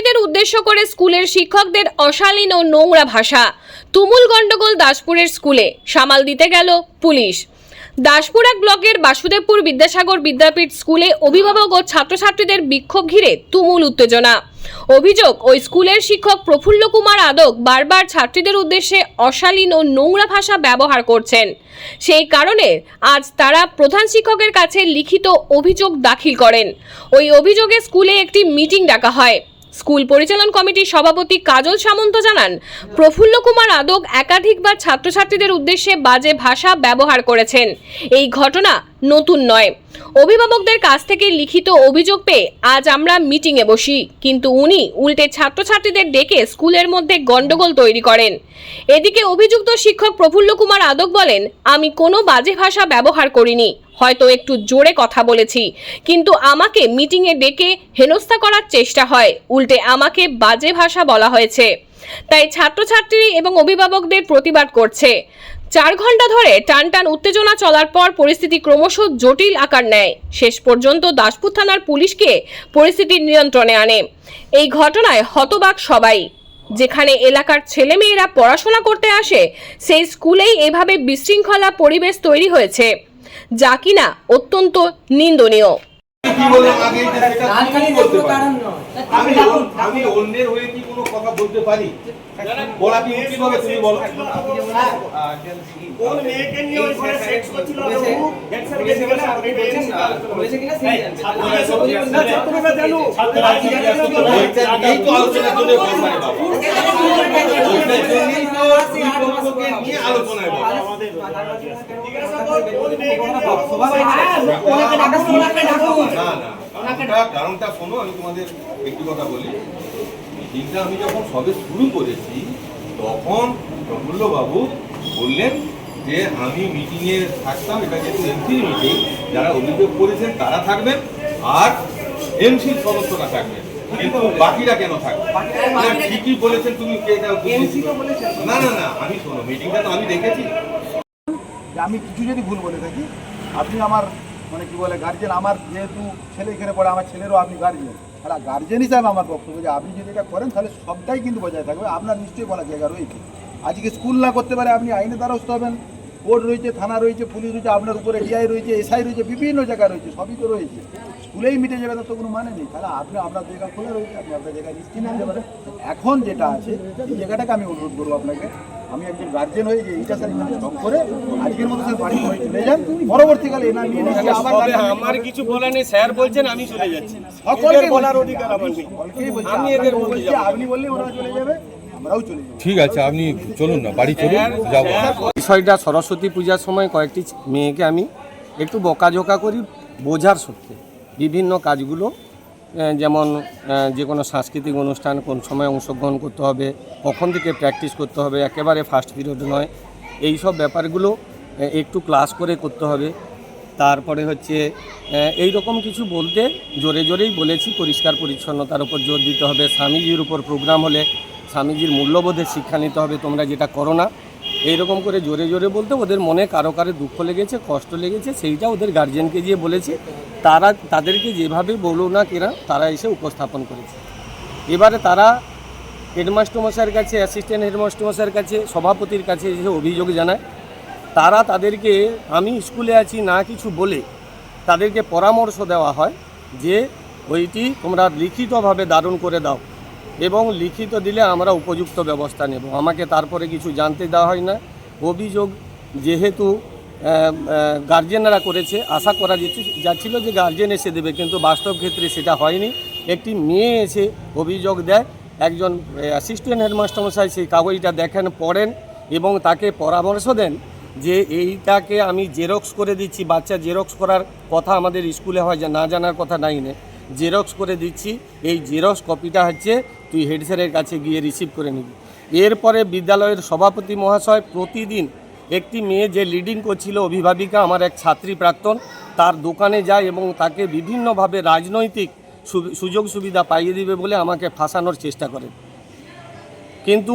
ছাত্রছাত্রীদের উদ্দেশ্য করে স্কুলের শিক্ষকদের অশালীন ও নোংরা ভাষা। তুমুল গণ্ডগোল দাসপুরের স্কুলে, সামাল দিতে গেল পুলিশ। দাসপুর ব্লকের বাসুদেবপুর বিদ্যাসাগর বিদ্যাপীঠ স্কুলে অভিভাবক ও ছাত্রছাত্রীদের বিক্ষোভ ঘিরে তুমুল উত্তেজনা। অভিযোগ, ওই স্কুলের শিক্ষক প্রফুল্ল কুমার আদক বারবার ছাত্রীদের উদ্দেশ্যে অশালীন ও নোংরা ভাষা ব্যবহার করছেন। সেই কারণে আজ তারা প্রধান শিক্ষকের কাছে লিখিত অভিযোগ দাখিল করেন। ওই অভিযোগে স্কুলে একটি মিটিং ডাকা হয়। স্কুল পরিচালন কমিটির সভাপতি কাজল সামন্ত জানান, প্রফুল্ল কুমার আদক একাধিকবার ছাত্রছাত্রীদের উদ্দেশ্যে বাজে ভাষা ব্যবহার করেছেন। এই ঘটনা নতুন নয়। অভিভাবকদের কাছ থেকে লিখিত অভিযোগ পেয়ে আজ আমরা মিটিংয়ে বসি, কিন্তু উনি উল্টে ছাত্রছাত্রীদের ডেকে স্কুলের মধ্যে গন্ডগোল তৈরি করেন। এদিকে অভিযুক্ত শিক্ষক প্রফুল্ল কুমার আদক বলেন, আমি কোনো বাজে ভাষা ব্যবহার করিনি। হয়তো একটু জোরে কথা বলেছি। কিন্তু আমাকে মিটিংয়ে ডেকে হেনস্থা করার চেষ্টা হয়। উল্টে আমাকে বাজে ভাষা বলা হয়েছে। তাই ছাত্রছাত্রী এবং অভিভাবকদের প্রতিবাদ করছে। চার ঘণ্টা ধরে টান টান উত্তেজনা চলার পর পরিস্থিতি ক্রমশ জটিল আকার নেয়। শেষ পর্যন্ত দাসপুর থানার পুলিশকে পরিস্থিতির নিয়ন্ত্রণে আনে। এই ঘটনায় হতবাক সবাই। যেখানে এলাকার ছেলেমেয়েরা পড়াশোনা করতে আসে, সেই স্কুলেই এভাবে বিশৃঙ্খলা পরিবেশ তৈরি হয়েছে। যা কিনা অত্যন্ত নিন্দনীয়। আমি অন্যের হয়ে কি কোনো কথা বলতে পারি? বলা কি উচিত হবে তুমি বলো। কোন মেয়েকে নিয়ে ওইখানে সেক্স করছিল আর। ও হেড গেছে বলে আপনি বলছেন বলেছে কিনা? সেই ছাত্ররা সব না ছাত্ররা জানো ছাত্ররা এই তো আলোচনার জন্য বলবাই বাবা। ওইটার জন্যই তো দুই পক্ষকে নিয়ে আলোচনায় কারণটা শোনো আমি তোমাদের একটি কথা বলি। মিটিংটা আমি যখন সবে শুরু করেছি তখন প্রফুল্ল বাবু বললেন যে আমি মিটিংয়ে থাকতাম এটা যেহেতু এমসির মিটিং যারা অভিযোগ করেছেন তারা থাকবেন আর এমসির সদস্যরা থাকবেন। কিন্তু বাকিরা কেন থাকবে? ঠিকই বলেছেন তুমি না না না আমি শোনো মিটিংটা তো আমি দেখেছি। যে আমি কিছু যদি ভুল বলে থাকি, আপনি আমার মানে কি বলে গার্জেন আমার যেহেতু ছেলে এখানে পড়ে, আমার ছেলেরও আপনি গার্জেন তাহলে গার্জেন হিসাবে আমার বক্তব্য, যে আপনি যদি এটা করেন, তাহলে সবটাই কিন্তু বজায় থাকবে। আপনার নিশ্চয়ই বলা জায়গা রয়েছে। আজকে স্কুল না করতে পারে আপনি আইনে দ্বারস্থ হবেন। কোর্ট রয়েছে থানা রয়েছে পুলিশ রয়েছে আপনার উপরে ডিআই রয়েছে এসআই রয়েছে বিভিন্ন জায়গা রয়েছে সবই তো রয়েছে। স্কুলেই মিটে যাবে তার তো কোনো মানে নেই। তাহলে আপনি আপনার জায়গা খোলা রয়েছে আপনি আপনার জায়গায় নিশ্চিন্ত নিতে পারেন। এখন যেটা আছে এই জায়গাটাকে আমি অনুরোধ করব আপনাকে। আমি একজন গার্জেন হয়ে যে এইটা স্যার এখানে স্টপ করে আজকের মতো স্যার বাড়ি হয়ে চলে যান। পরবর্তীকালে এনা নিয়ে নিশ্চয়ই আবার তবে আমার কিছু বলার নেই। স্যার বলছেন আমি চলে যাচ্ছি। সকলকে বলার অধিকার আমার নেই। আমি এদের বলছি, আপনি বললে ওরা চলে যাবে। আমরাও চলে যাব। ঠিক আছে আপনি চলুন না বাড়ি চলুন যাব। বিষয়টা সরস্বতী পূজার সময় কয়েকটি মেয়েকে আমি একটু বকাঝোকা করি বোঝার সত্যি। বিভিন্ন কাজগুলো যেমন যে কোনো সাংস্কৃতিক অনুষ্ঠান কোন সময় অংশগ্রহণ করতে হবে কখন থেকে প্র্যাকটিস করতে হবে একেবারে ফার্স্ট পিরিয়ড নয়। এই সব ব্যাপারগুলো একটু ক্লাস করে করতে হবে। তারপরে হচ্ছে এই রকম কিছু বলতে জোরে জোরেই বলেছি পরিষ্কার পরিচ্ছন্নতার উপর জোর দিতে হবে। স্বামীজির উপর প্রোগ্রাম হলে স্বামীজির মূল্যবোধের শিক্ষা নিতে হবে, তোমরা যেটা করো না। এইরকম করে জোরে জোরে বলতে ওদের মনে কারও কারও দুঃখ লেগেছে, কষ্ট লেগেছে, সেইটা ওদের গার্জেনকে গিয়ে বলেছে। তারা, তাদেরকে যেভাবে বলো না কেনা, তারা এসে উপস্থাপন করেছে। এবারে তারা হেডমাস্টার মশাইয়ের কাছে অ্যাসিস্ট্যান্ট হেডমাস্টার মশাইয়ের কাছে, সভাপতির কাছে এসে অভিযোগ জানায়। তারা তাদেরকে, আমি স্কুলে আছি, না কিছু বলে তাদেরকে পরামর্শ দেওয়া হয় যে ওইটি তোমরা লিখিতভাবে দারুণ করে দাও। এবং লিখিত দিলে আমরা উপযুক্ত ব্যবস্থা নেব। আমাকে তারপরে কিছু জানতে দেওয়া হয় না। অভিযোগ যেহেতু গার্জেনরা করেছে, আশা করা যাচ্ছিল যে গার্জেন এসে দেবে, কিন্তু বাস্তব ক্ষেত্রে সেটা হয়নি। একটি মেয়ে এসে অভিযোগ দেয়, একজন অ্যাসিস্ট্যান্ট হেডমাস্টার মশাই সেই কাগজটা দেখেন, পড়েন এবং তাকে পরামর্শ দেন যে এইটাকে আমি জেরক্স করে দিচ্ছি, বাচ্চা জেরক্স করার কথা আমাদের স্কুলে হয় যে না জানার কথা নাই নে। জেরক্স করে দিচ্ছি, এই জেরক্স কপিটা হচ্ছে তুই হেড স্যারের কাছে গিয়ে রিসিভ করে নিবি। এরপরে বিদ্যালয়ের সভাপতি মহাশয় প্রতিদিন একটি মেয়ে যে লিডিং করছিল অভিভাবিকা, আমার এক ছাত্রী প্রাক্তন, তার দোকানে যায় এবং তাকে বিভিন্নভাবে রাজনৈতিক সুযোগ সুবিধা পাইয়ে দিবে বলে আমাকে ফাঁসানোর চেষ্টা করে। কিন্তু